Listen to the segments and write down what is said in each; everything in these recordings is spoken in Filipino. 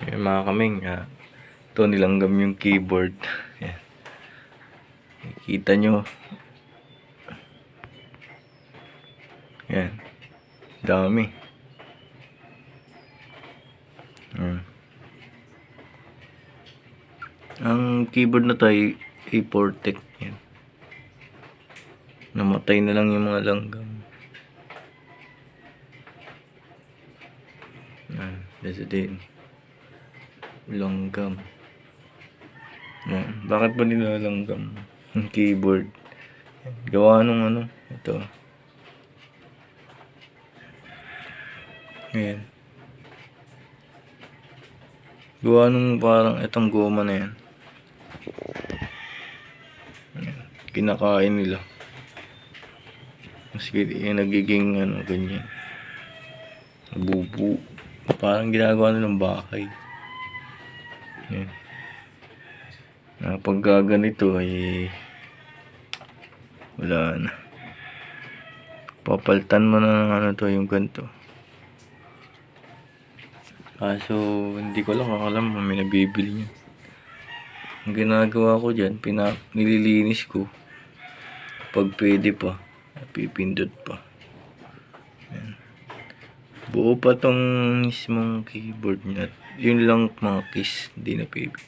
Ayan mga kaming, ah, ito nilanggam yung keyboard. Ayan. Kita nyo. Ayan. Dami. Ayan. Ang keyboard na to ay A4 Yan. Namatay na lang yung mga langgam. Yan. That's. Langgam. Yan. Bakit ba nila langgam? Yung keyboard. Gawa nung ano. Ito. Ayan. Gawa nung parang itong goma na yan. Kinakain nila. Mas yung nagiging ano, ganyan. Bubu. Parang ginagawa nilang bahay. Ayan. Na pag ganito ay wala na. Papaltan mo na ng ano to yung ganito. Kaso hindi ko lang alam kung may nabibili niya. Ang ginagawa ko dyan, pina, nililinis ko. Pag pwede pa, pipindot pa. Buo pa tong mismong keyboard niya. Yun lang mga keys, hindi na pwede.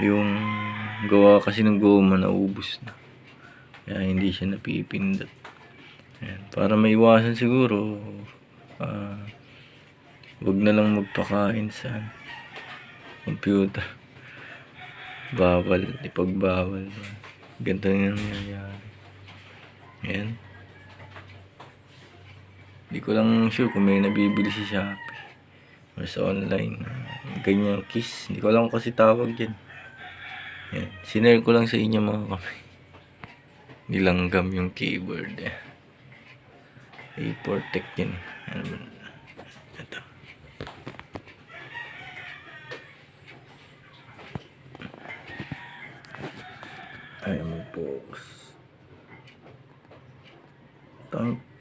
Yung gawa kasi ng goma naubos na. Kaya hindi siya napipindot. Ayan. Para maiwasan siguro, ah, wag na lang magpakain sa computer. Bawal, ipagbawal. Ganito na nangyayari. Ayan. Hindi ko lang sure kung may nabibili si Shopee or sa online. Ganyan kiss. Hindi ko lang kasi tawag yan. Yan. Sinare ko lang sa inyo mga kami. Nilanggam yung keyboard. Eh. A4 Tech yan. Ano? Ito. Ay, mag-focus. Tank.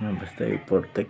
Basta A4 Tech.